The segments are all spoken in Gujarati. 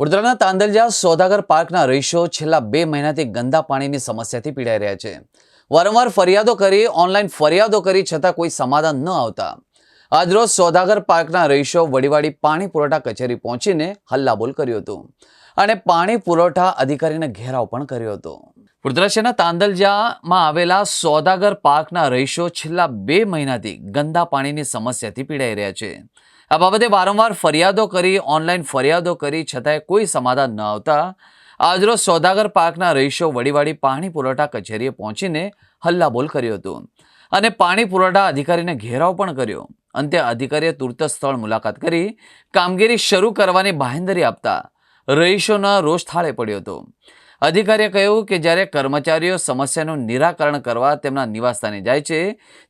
વડોદરાના તાંદલજા સોદાગર પાર્કના રહીશો છેલ્લા બે મહિનાથી ગંદા પાણીની સમસ્યાથી પીડાઈ રહ્યા છે. વારંવાર ફરિયાદો કરી, ઓનલાઈન ફરિયાદો કરી છતાં કોઈ સમાધાન ન આવતા. આજરોજ સોદાગર પાર્કના રહીશો વડીવાડી પાણી પુરવઠા કચેરી પહોંચીને હલ્લાબોલ કર્યું હતું અને પાણી પુરવઠા અધિકારીને ઘેરાવ પણ કર્યો હતો. વડોદરા તાંદલજામાં આવેલા સોદાગર પાર્કના રહીશો છેલ્લા બે મહિનાથી ગંદા પાણીની સમસ્યાથી પીડાઈ રહ્યા છે. આ બાબતે વારંવાર ફરિયાદો કરી, ઓનલાઈન ફરિયાદો કરી, છતાંય કોઈ સમાધાન ન આવતા આજરોજ સોદાગર પાર્કના રહીશો વડીવાડી પાણી પુરવઠા કચેરીએ પહોંચીને હલ્લાબોલ કર્યો હતો અને પાણી પુરવઠા અધિકારીને ઘેરાવ પણ કર્યો. અંતે અધિકારીએ તુરત સ્થળ મુલાકાત કરી, કામગીરી શરૂ કરવાની બાહેંધરી આપતા રહીશોના રોષ થાળે પડ્યો હતો. અધિકારીએ કહ્યું કે જ્યારે કર્મચારીઓ સમસ્યાનું નિરાકરણ કરવા તેમના નિવાસસ્થાને જાય છે,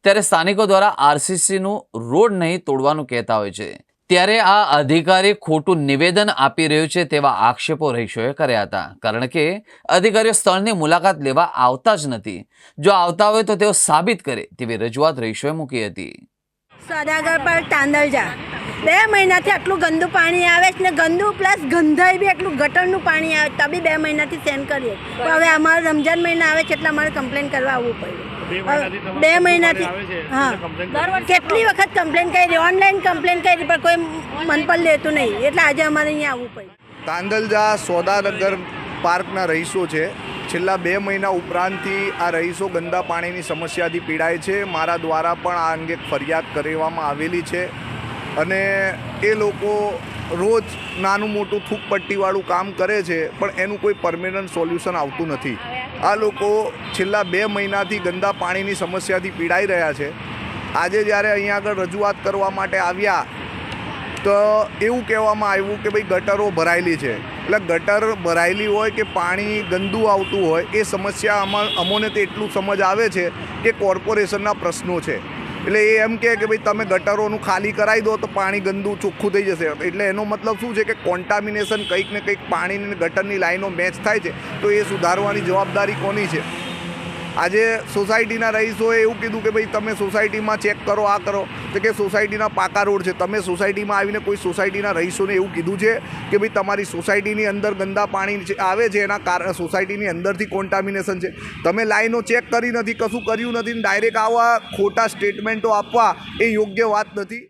ત્યારે સ્થાનિકો દ્વારા આરસીસીનું રોડ નહીં તોડવાનું કહેતા હોય છે. ત્યારે આ અધિકારી ખોટું નિવેદન આપી રહ્યું છે તેવા આક્ષેપો રહીશોએ કર્યા હતા. કારણ કે અધિકારીઓ સ્થળની મુલાકાત લેવા આવતા જ નથી. જો આવતા હોય તો તેઓ સાબિત કરે તેવી રજૂઆત રહીશોએ મૂકી હતી. સદાગર પર તાંદલજા. બે મહિનાથી આટલું ગંદુ પાણી આવે છે ને ગંદુ પ્લસ ગંધાઈ બી એટલું ગટરનું પાણી આવે તો બી બે મહિનાથી સેન કરીએ. તો હવે અમારે રમજાન મહિના આવે છે એટલે અમારે કમ્પ્લેન કરવા આવવું પડ્યું. બે મહિનાથી હા. કેટલી વખત કમ્પ્લેન કરી ઓનલાઈન કમ્પ્લેન કરી પણ કોઈ મન પર લેતું નહીં. એટલે આજે અમારે અહીંયા આવવું પડ્યું. તાંદલજા સોદાનગર પાર્કના રહીશો છે. છેલ્લા બે મહિના ઉપરાંતથી આ રહીશો ગંદા પાણીની સમસ્યાથી પીડાય છે. મારા દ્વારા પણ આ અંગે ફરિયાદ કરવામાં આવેલી છે. અને એ લોકો રોજ નાનું મોટું થૂકપટ્ટીવાળું કામ કરે છે, પણ એનું કોઈ પરમેનન્ટ સોલ્યુશન આવતું નથી. આ લોકો છેલ્લા બે મહિનાથી ગંદા પાણીની સમસ્યાથી પીડાઈ રહ્યા છે. આજે જ્યારે અહીંયા આગળ રજૂઆત કરવા માટે આવ્યા, તો એવું કહેવામાં આવ્યું કે ભાઈ ગટરો ભરાયેલી છે. એટલે ગટર ભરાયેલી હોય કે પાણી ગંદુ આવતું હોય, એ સમસ્યા અમા અમોને તો એટલું સમજ આવે છે કે કોર્પોરેશનના પ્રશ્નો છે. એટલે એ એમ કહે કે ભાઈ તમે ગટરોનું ખાલી કરાવી દો તો પાણી ગંદુ ચોખ્ખું થઈ જશે. એટલે એનો મતલબ શું છે કે કોન્ટામિનેશન કંઈક ને કંઈક પાણીની ગટરની લાઈનો મેચ થાય છે. તો એ સુધારવાની જવાબદારી કોની છે? આજે સોસાયટીના રહીશોએ એવું કીધું કે ભાઈ તમે સોસાયટીમાં ચેક કરો, આ કરો. તો કે સોસાયટીના પાકા રોડ છે. તમે સોસાયટીમાં આવીને કોઈ સોસાયટીના રહીશોને એવું કીધું છે કે ભાઈ તમારી સોસાયટીની અંદર ગંદા પાણી આવે છે, એના કારણે સોસાયટીની અંદરથી કોન્ટામિનેશન છે. તમે લાઈનો ચેક કરી નથી, કશું કર્યું નથી ડાયરેક્ટ આવા ખોટા સ્ટેટમેન્ટો આપવા એ યોગ્ય વાત નથી.